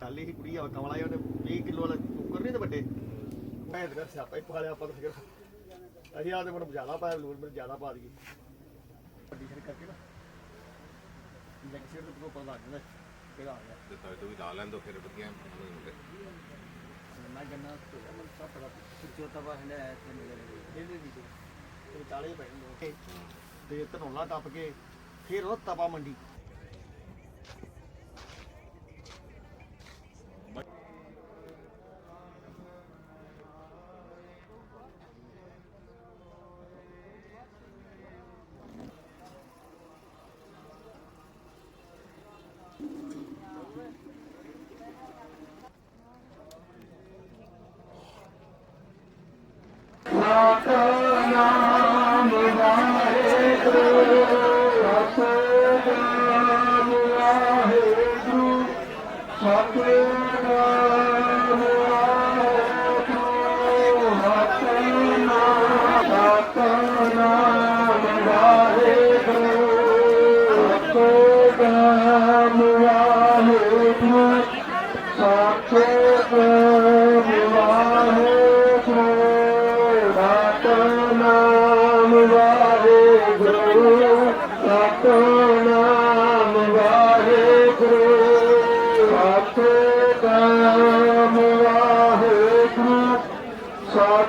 தள்ளி குடி அவ கவலையோட வீக்கில் உள்ள உட்கார்ந்து பட்டே. ਨਹੀਂ ਤੇ ਤੇ ਸਿਆਪਾ ਹੀ ਪਾ ਲਿਆ ਆਪਾਂ ਤਾਂ ਫਿਰ। ਅਸੀਂ ਆਦੇ ਮੈਨੂੰ ਜ਼ਿਆਦਾ ਪਾਇਆ ਲੂਣ ਮੈਨੂੰ ਜ਼ਿਆਦਾ ਪਾ ਦਈਏ ਵੱਡੀ ਸ਼ੇਰ ਕਰਕੇ ਨਾ। ਲੈਗ ਸ਼ੇਰ ਤੋਂ ਪਤਾ ਲੱਗ ਜਾਂਦਾ ਕਿਹੜਾ ਆ ਗਿਆ। ਤੇ ਤਵੇ ਤੋਂ ਵੀ ਲਾ ਲੈਂਦੋ ਫਿਰ ਵਧੀਆ ਬਣੂਗੇ ਮੈਂ ਗੰਨਾ ਤੋਂ ਮੈਨੂੰ ਸਭ ਪਤਾ ਚੌਥਾ ਪਾਸ ਲੈ ਆਇਆ ਤੇ ਮੇਰੇ ਇਹਦੇ ਵੀ ਤੇ ਚਾਲੇ ਪੈ ਜਾਂਦੇ ਤੇ ਧਨੌਲਾ ਟੱਪ ਕੇ ਫਿਰ ਉਹ ਤਪਾ ਮੰਡੀ। ਸਤਿ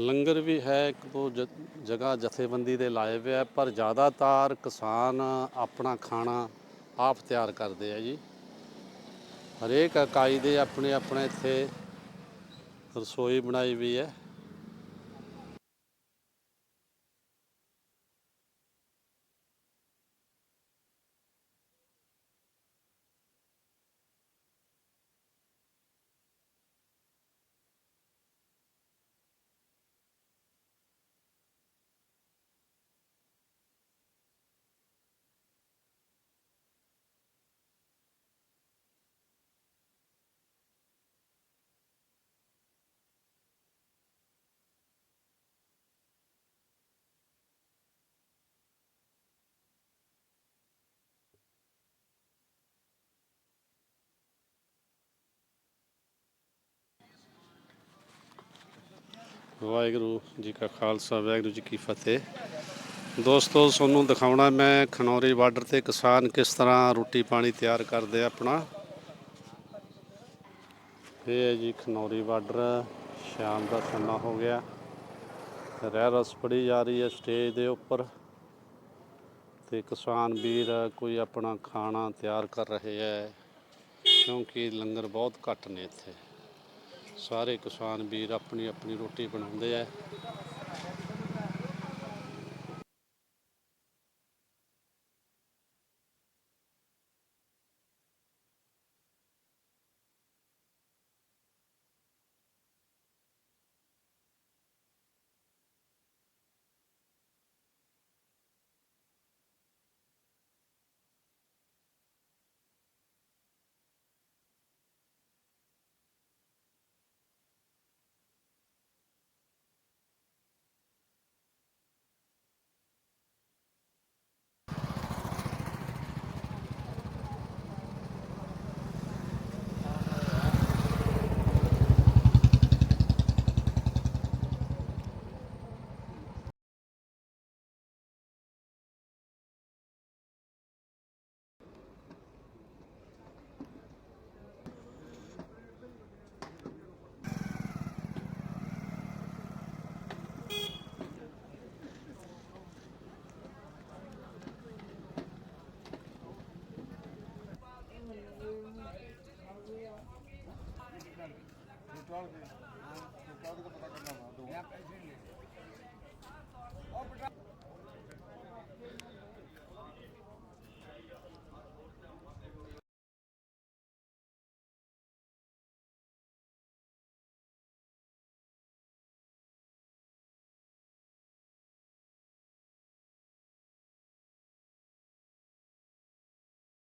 ਲੰਗਰ ਵੀ ਹੈ, ਇੱਕ ਦੋ ਜ- ਜਗ੍ਹਾ ਜਥੇਬੰਦੀ ਦੇ ਲਾਏ ਹੋਏ ਆ, ਪਰ ਜ਼ਿਆਦਾਤਰ ਕਿਸਾਨ ਆਪਣਾ ਖਾਣਾ ਆਪ ਤਿਆਰ ਕਰਦੇ ਆ ਜੀ। ਹਰੇਕ ਇਕਾਈ ਦੇ ਆਪਣੇ ਆਪਣੇ ਇੱਥੇ ਰਸੋਈ ਬਣਾਈ ਵੀ ਹੈ। ਵਾਹਿਗੁਰੂ ਜੀ ਕਾ ਖਾਲਸਾ, ਵਾਹਿਗੁਰੂ ਜੀ ਕੀ ਫਤਿਹ। ਦੋਸਤੋ, ਤੁਹਾਨੂੰ ਦਿਖਾਉਣਾ ਮੈਂ ਖਨੌਰੀ ਬਾਰਡਰ ਤੇ ਕਿਸਾਨ ਕਿਸ ਤਰ੍ਹਾਂ ਰੋਟੀ ਪਾਣੀ ਤਿਆਰ ਕਰਦੇ ਆ ਆਪਣਾ। ਇਹ ਹੈ ਜੀ ਖਨੌਰੀ ਬਾਰਡਰ, ਸ਼ਾਮ ਦਾ ਸਮਾਂ ਹੋ ਗਿਆ। ਰਹਿ ਰਸ ਪੜੀ ਜਾ ਰਹੀ ਹੈ ਸਟੇਜ ਦੇ ਉੱਪਰ ਤੇ ਕਿਸਾਨ ਵੀਰ ਕੋਈ ਆਪਣਾ ਖਾਣਾ ਤਿਆਰ ਕਰ ਰਹੇ ਹੈ, ਕਿਉਂਕਿ ਲੰਗਰ ਬਹੁਤ ਘੱਟ ਨੇ ਇੱਥੇ। ਸਾਰੇ ਕਿਸਾਨ ਵੀਰ ਆਪਣੀ ਆਪਣੀ ਰੋਟੀ ਬਣਾਉਂਦੇ ਆ।